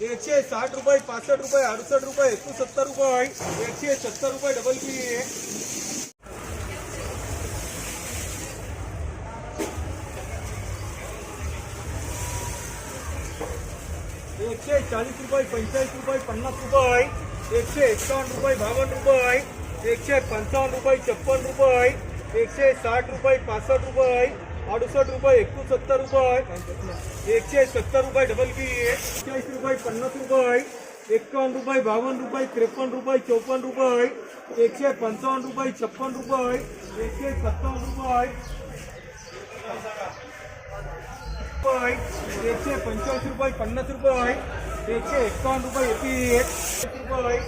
एकशे साठ रुपये पासष्ट रुपये अडुसष्ट रुपये एकोणसत्तर रुपये एकशे सत्तर रुपये डबल बी एकशे चाळीस रुपये पंचेचाळीस रुपये, पन्नास रुपये एकशे एकावन्न रुपये बावन्न रुपये एकशे पंचावन्न रुपये, छप्पन रुपये एकशे साठ रुपये पासष्ट रुपये अडुसष्ट रुपये एकोणसत्तर रुपये, एकशे सत्तर रुपये डबल बी चाळीस रुपये, पन्नास रुपये, एकावन्न रुपये, बावन्न रुपये, त्रेपन्न रुपये, चौपन्न रुपये, एकशे पंचावन्न रुपये, छप्पन रुपये, एकशे सत्तावन्न रुपये एकशे पंच्याऐंशी रुपये, पन्नास रुपये, एकशे एकावन्न रुपये एकवीस रुपये